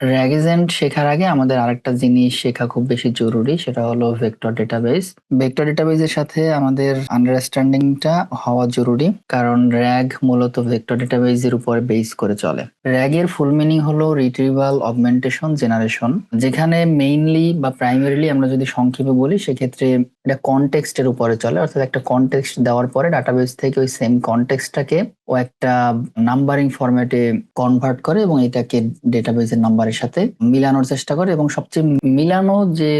Rag agent শেখার আগে আমাদের আরেকটা জিনিস শেখা খুব বেশি জরুরি, সেটা হলো ভেক্টর ডেটাবেস ভেক্টর ডেটাবেসের সাথে আমাদের আন্ডারস্ট্যান্ডিংটা হওয়া জরুরি, কারণ র্যাগ মূলত ভেক্টর ডেটাবেসের উপর বেস করে চলে। র্যাগ এর ফুল মিনিং হলো রিট্রিভাল অগমেন্টেশন জেনারেশন যেখানে মেইনলি বা প্রাইমারিলি আমরা যদি সংক্ষেপে বলি, সেক্ষেত্রে এটা কনটেক্সটের উপরে চলে, অর্থাৎ একটা কনটেক্সট দেওয়ার পরে ডাটাবেস থেকে ওই সেম কনটেক্সটটাকে ও একটা নাম্বারিং ফরম্যাটে কনভার্ট করে এবং এটাকে ডেটাবেসের নাম্বারের সাথে মিলানোর চেষ্টা করে এবং সবচেয়ে মিলানো যে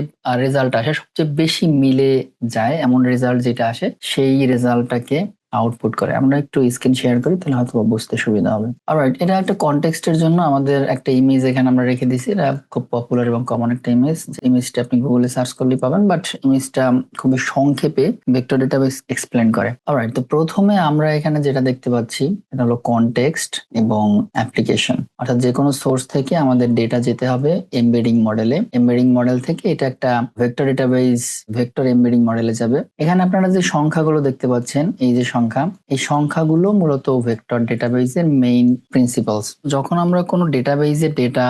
রেজাল্ট আসে, সবচেয়ে বেশি মিলে যায় এমন রেজাল্ট যেটা আসে, সেই রেজাল্টটাকে আউটপুট করে। আমরা একটু স্ক্রিন শেয়ার করি, তাহলে হয়তো বুঝতে সুবিধা হবে। অলরাইট এটা একটা কনটেক্সটের জন্য আমাদের একটা ইমেজ এখানে আমরা রেখে দিছি এটা খুব পপুলার এবং কমন একটা ইমেজ যে ইমেজটা আপনি গুগলে সার্চ করলে পাবেন বাট ইমেজটা খুবই সংক্ষেপে ভেক্টর ডেটাবেস এক্সপ্লেন করে। অলরাইট তো প্রথমে আমরা এখানে যেটা দেখতে পাচ্ছি, এটা হলো কনটেক্সট এবং অ্যাপ্লিকেশন অর্থাৎ যে কোনো সোর্স থেকে আমাদের ডেটা যেতে হবে এমবেডিং মডেলে এমবেডিং মডেল থেকে এটা একটা ভেক্টর ডেটাবেস ভেক্টর এমবেডিং মডেলে যাবে। এখানে আপনারা যে সংখ্যাগুলো দেখতে পাচ্ছেন, এই যে সংখ্যা, এই সংখ্যাগুলো মূলত ভেক্টর ডেটাবেসের মেইন প্রিন্সিপালস যখন আমরা কোনো ডেটাবেসে ডেটা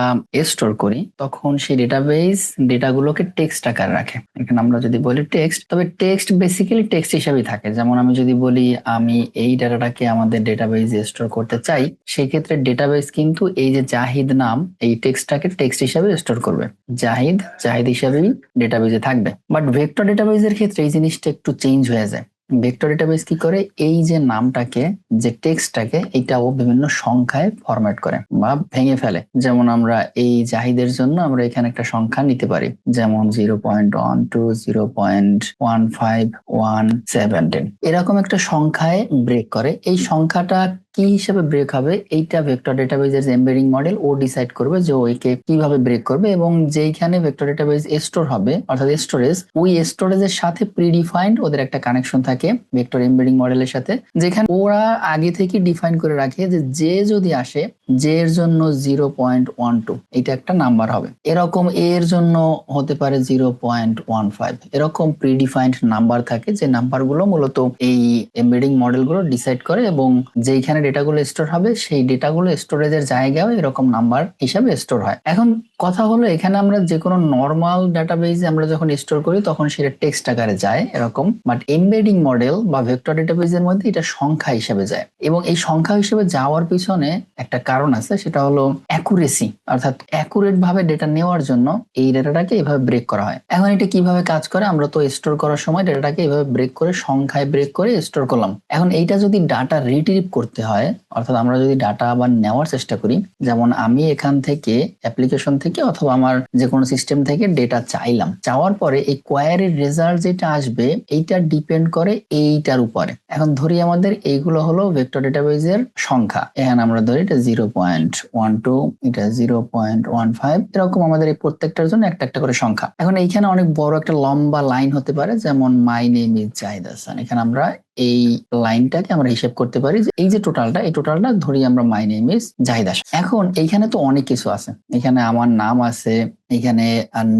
স্টোর করি, তখন সেই ডেটাবেস ডেটাগুলোকে টেক্সট আকার রাখে। এখানে আমরা যদি বলি টেক্সট তবে টেক্সট বেসিক্যালি টেক্সট হিসাবেই থাকে। যেমন আমি যদি বলি, আমি এই ডাটাটাকে আমাদের ডেটাবেসে স্টোর করতে চাই সেই ক্ষেত্রে ডেটাবেস কিন্তু এই যে জাহিদ নাম, এই টেক্সটটাকে টেক্সট হিসাবে স্টোর করবে। জাহিদ জাহিদ হিসাবেই ডেটাবেসে থাকবে। বাট ভেক্টর ডেটাবেসের ক্ষেত্রে এই জিনিসটা একটু চেঞ্জ হয়ে যায়। ভেক্টর ডেটাবেস কি করে? এই যে নামটাকে, যে টেক্সটটাকে এটাও বিভিন্ন সংখ্যায় ফরম্যাট করে বা ভেঙে ফেলে। যেমন আমরা এই জাহিদের জন্য আমরা এখানে একটা সংখ্যা নিতে পারি। যেমন zero point one two zero point one five one seven ten এরকম একটা সংখ্যায় ব্রেক করে। এই সংখ্যাটা কি হিসাবে ব্রেক হবে? এইটা ভেক্টর ডেটাবেজের যে এমবেডিং মডেল ও ডিসাইড করবে যে ওইকে কীভাবে ব্রেক করবে এবং যেইখানে ভেক্টর ডেটাবেজ স্টোর হবে, অর্থাৎ স্টোরেজ ওই স্টোরেজের সাথে প্রিডিফাইন্ড ওদের একটা কানেকশন থাকে ভেক্টর এমবেডিং মডেলের সাথে, যেখানে ওরা আগে থেকে ডিফাইন করে রাখে যে যে যদি আসে যে এর জন্য জিরো পয়েন্ট ওয়ান টু এটা একটা নাম্বার হবে। এরকম এর জন্য হতে পারে জিরো পয়েন্ট ওয়ান ফাইভ এরকম প্রিডিফাইন্ড নাম্বার থাকে, যে নাম্বারগুলো মূলত এই এমবেডিং মডেলগুলো ডিসাইড করে এবং যেইখানে ডেটাগুলো স্টোর হবে, সেই ডেটাগুলো স্টোরেজের জায়গাও এরকম নাম্বার হিসাবে স্টোর হয়। এখন কথা হলো, এখানে আমরা যে কোনো নর্মাল ডাটাবেজে আমরা যখন স্টোর করি, তখন সেটা টেক্সট আকারে যায় এরকম বাট এমবেডিং মডেল বা ভেক্টর ডেটাবেজের মধ্যে এটা সংখ্যা হিসেবে যায়। এবং এই সংখ্যা হিসেবে যাওয়ার পিছনে একটা কারণ আছে সেটা হলো অ্যাকুরেসি অর্থাৎ অ্যাকুরেট ভাবে ডেটা নেওয়ার জন্য এই ডেটাটাকে এভাবে ব্রেক করা হয়। এখন এটা কীভাবে কাজ করে? আমরা তো স্টোর করার সময় ডেটাটাকে এভাবে ব্রেক করে, সংখ্যায় ব্রেক করে স্টোর করলাম। এখন এইটা যদি ডাটা রিট্রিভ করতে হয়, অর্থাৎ আমরা যদি ডাটা আবার নেওয়ার চেষ্টা করি, যেমন আমি এখান থেকে অ্যাপ্লিকেশন থেকে অথবা আমার যে কোনো সিস্টেম থেকে ডেটা চাইলাম, চাওয়ার পরে এই কোয়ারির রেজাল্ট যেটা আসবে, এইটা ডিপেন্ড করে এইটার উপরে। এখন ধরি আমাদের এইগুলো হলো ভেক্টর ডেটাবেজের সংখ্যা। এখানে আমরা ধরি এটা জিরো পয়েন্ট ওয়ান টু এটা জিরো পয়েন্ট ওয়ান ফাইভ এরকম আমাদের এই প্রত্যেকটার জন্য একটা একটা করে সংখ্যা। এখন এইখানে অনেক বড় একটা লম্বা লাইন হতে পারে, যেমন my name is Zahid Hasan এখানে আমরা এই লাইনটাকে আমরা হিসেব করতে পারি যে এই যে টোটালটা, এই টোটালটা ধরি আমরা মাই নেম ইজ জাহিদ এখন এইখানে তো অনেক কিছু আছে। এখানে আমার নাম আছে, এখানে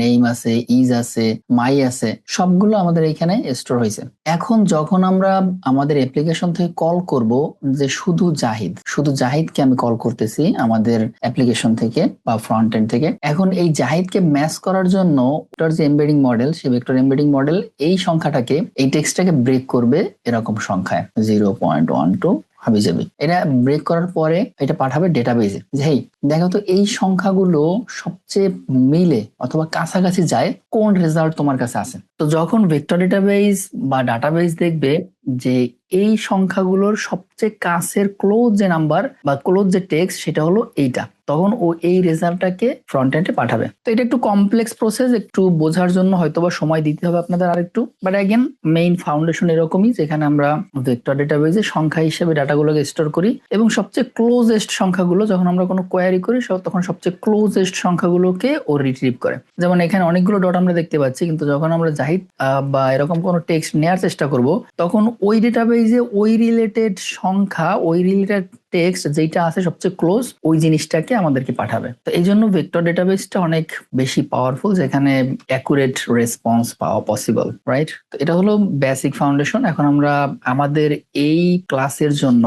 নেইম আছে ইজ আছে মাই আছে, সবগুলো আমাদের এখানে স্টোর হয়েছে। এখন যখন আমরা আমাদের অ্যাপ্লিকেশন থেকে কল করব যে শুধু জাহিদ শুধু জাহিদকে আমি কল করতেছি আমাদের অ্যাপ্লিকেশন থেকে বা ফ্রন্ট এন্ড থেকে, এখন এই জাহিদকে ম্যাচ করার জন্য ওটার যে এমবেডিং মডেল সেই ভেক্টর এমবেডিং মডেল এই সংখ্যাটাকে, এই টেক্সটটাকে ব্রেক করবে এরকম সংখ্যায় জিরো পয়েন্ট ওয়ান টু হাবি যাবে। এটা ব্রেক করার পরে এটা পাঠাবে ডেটাবেজে যে, হেই, দেখো তো এই সংখ্যাগুলো সবচেয়ে মিলে অথবা কাছাকাছি যায় কোন রেজাল্ট তোমার কাছে আছে তো যখন ভেক্টর ডেটাবেজ বা ডাটাবেজ দেখবে যে এই সংখ্যাগুলোর সবচেয়ে কাছের ক্লোজ যে নাম্বার বা ক্লোজ যে টেক্সট সেটা হলো এইটা। তখন ও এই রেজাল্টটাকে ফ্রন্ট এন্ডে পাঠাবে। তো এটা একটু কমপ্লেক্স প্রসেস একটু বোঝার জন্য হয়তোবা সময় দিতে হবে আপনাদের আরেকটু। বাট অ্যাগেন মেইন ফাউন্ডেশন এরকমই যেখানে আমরা ভেক্টর ডেটাবেজে সংখ্যা হিসেবে ডাটাগুলোকে স্টোর করি এবং সবচেয়ে ক্লোজেস্ট সংখ্যাগুলো যখন আমরা কোনো কোয়ারি করি তখন সবচেয়ে ক্লোজেস্ট সংখ্যাগুলোকে ও রিট্রিভ করে। যেমন এখানে অনেকগুলো ডট আমরা দেখতে পাচ্ছি, কিন্তু যখন আমরা জাহিদ বা এরকম কোনো টেক্সট নেওয়ার চেষ্টা করব, তখন ওই ডেটাবেজে ওই রিলেটেড সংখ্যা ওই রিলেটেড টেক্সট যেটা আছে সবচেয়ে ক্লোজ ওই জিনিসটাকে আমাদেরকে পাঠাবে। তো এই জন্য ভেক্টর ডেটাবেসটা অনেক বেশি পাওয়ারফুল যেখানে অ্যাকুরেট রেসপন্স পাওয়া পসিবল রাইট এটা হলো বেসিক ফাউন্ডেশন এখন আমরা আমাদের এই ক্লাসের জন্য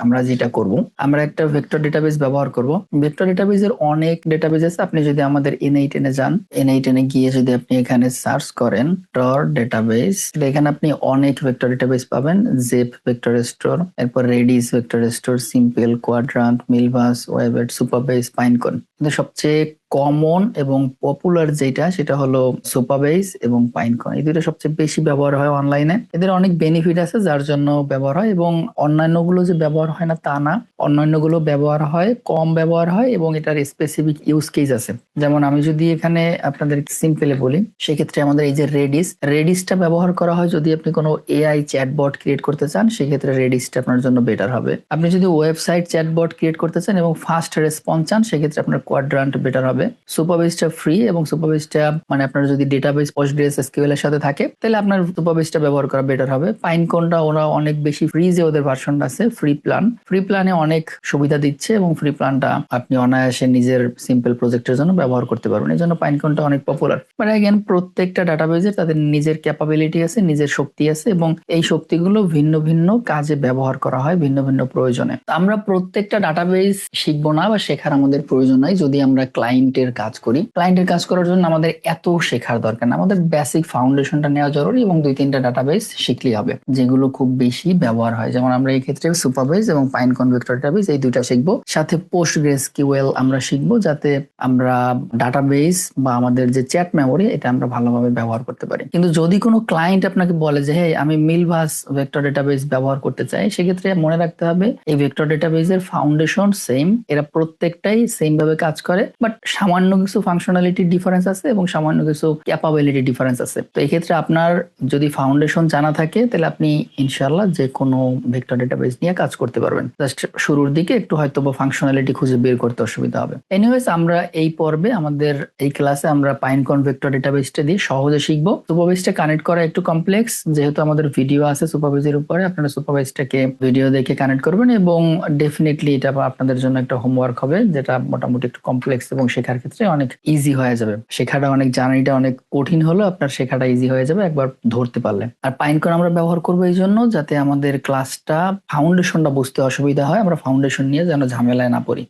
আমরা যেটা করব, আমরা একটা ভেক্টর ডেটাবেস ব্যবহার করব। ভেক্টর ডেটাবেসের অনেক ডেটাবেস আছে আপনি যদি আমাদের এনআই টেনে যান এনআই টেনে গিয়ে যদি আপনি এখানে সার্চ করেন টর ডেটাবেস এখানে আপনি অনেক ভেক্টর ডেটাবেস পাবেন জেপ ভেক্টর স্টোর এরপর Redis vector store simple Qdrant Milvus Weaviate Supabase Pinecone কিন্তু সবচেয়ে কমন এবং পপুলার যেটা, সেটা হলো সুপারবেস এবং পাইনকন এই দুটো সবচেয়ে বেশি ব্যবহার হয় অনলাইনে এদের অনেক বেনিফিট আছে যার জন্য ব্যবহার হয় এবং অন্যান্যগুলো যে ব্যবহার হয় না তা না। অন্যান্যগুলো ব্যবহার হয়, কম ব্যবহার হয় এবং এটার স্পেসিফিক ইউজ কেস আছে। যেমন আমি যদি এখানে আপনাদের সিম্পলে বলি, সেক্ষেত্রে আমাদের এই যে রেডিস রেডিসটা ব্যবহার করা হয় যদি আপনি কোনো এআই চ্যাটবট ক্রিয়েট করতে চান, সেক্ষেত্রে রেডিসটা আপনার জন্য বেটার হবে। আপনি যদি ওয়েবসাইট চ্যাটবট ক্রিয়েট করতে চান এবং ফাস্ট রেসপন্স চান, সেক্ষেত্রে আপনার কোয়াড্রান্ট বেটার হবে। সুপারবেসটা ফ্রি এবং সুপারবেসটা মানে আপনার যদি ডেটাবেস পোস্টগ্রেস এসকিউএল এর সাথে থাকে, তাহলে আপনার সুপারবেসটা ব্যবহার করা বেটার হবে। পাইনকনটা ওরা অনেক বেশি ফ্রি যে ওদের ভার্সনটা আছে ফ্রি প্ল্যান ফ্রি প্ল্যানে অনেক সুবিধা দিচ্ছে এবং ফ্রি প্ল্যানটা আপনি অনায়াসে নিজের সিম্পল প্রজেক্টের জন্য ব্যবহার করতে পারবেন। এই জন্য পাইনকনটা অনেক পপুলার মানে অ্যাগেন প্রত্যেকটা ডাটাবেজে তাদের নিজের ক্যাপাবিলিটি আছে, নিজের শক্তি আছে এবং এই শক্তিগুলো ভিন্ন ভিন্ন কাজে ব্যবহার করা হয়, ভিন্ন ভিন্ন প্রয়োজনে। আমরা প্রত্যেকটা ডাটাবেস শিখব না বা শেখার আমাদের প্রয়োজন নাই। যদি আমরা ক্লায়েন্টের কাজ করি। ক্লায়েন্টের কাজ করার জন্য আমাদের এত শেখার দরকার না। আমাদের বেসিক ফাউন্ডেশনটা নেওয়া জরুরি এবং দুই তিনটা ডাটাবেস শিখলেই হবে, যেগুলো খুব বেশি ব্যবহার হয়। যেমন আমরা এই ক্ষেত্রে সুপারবেস এবং পাইন কনভেক্টর ডাটাবেস এই দুইটা শিখব। সাথে পোস্ট গ্রেস কিউএল আমরা শিখব, যাতে আমরা ডাটাবেস বা আমাদের যে চ্যাট মেমোরি এটা আমরা ভালোভাবে ব্যবহার করতে পারি। কিন্তু যদি কোনো ক্লায়েন্ট আপনাকে বলে যে হ্যাঁ আমি মিলভাস ভেক্টর ডেটাবেস ব্যবহার করতে চাই, সেক্ষেত্রে মনে রাখতে হবে, এই ভেক্টর ডেটাবেস এর ফাউন্ডেশন সেম এরা প্রত্যেকটাই সেম ভাবে কাজ করে বাট সামান্য কিছু ফাংশনালিটি ডিফারেন্স আছে এবং সামান্য কিছু ক্যাপাবিলিটি ডিফারেন্স আছে। তো এই ক্ষেত্রে আপনার যদি ফাউন্ডেশন জানা থাকে, তাহলে আপনি ইনশাল্লাহ যে কোনো ভেক্টর ডেটাবেস নিয়ে কাজ করতে পারবেন। জাস্ট শুরুর দিকে একটু হয়তো বা ফাংশনালিটি খুঁজে বের করতে অসুবিধা হবে। এনিওয়েজ আমরা এই পর্বে, আমাদের এই ক্লাসে আমরা পাইনকন ভেক্টর ডেটাবেসটা দিয়ে সহজে শিখব। সুপারবেসটা কানেক্ট করা একটু কমপ্লেক্স যেহেতু আমাদের ভিডিও আছে সুপারবেজের উপরে, আপনারা সুপারবেসটাকে ভিডিও দেখে কানেক্ট করবেন এবং ডেফিনেটলি এটা আপনাদের জন্য একটা হোমওয়ার্ক হবে, যেটা মোটামুটি একটু কমপ্লেক্স এবং শেখার ক্ষেত্রে অনেক ইজি হয়ে যাবে। শেখাটা অনেক জার্নিটা অনেক কঠিন হলো আপনার শেখাটা ইজি হয়ে যাবে একবার ধরতে পারলে। আর পাইনকন আমরা ব্যবহার করব এই জন্য যাতে আমাদের ক্লাসটা ফাউন্ডেশনটা বুঝতে অসুবিধা হয়, আমরা ফাউন্ডেশন নিয়ে যেন ঝামেলায় না পড়ি।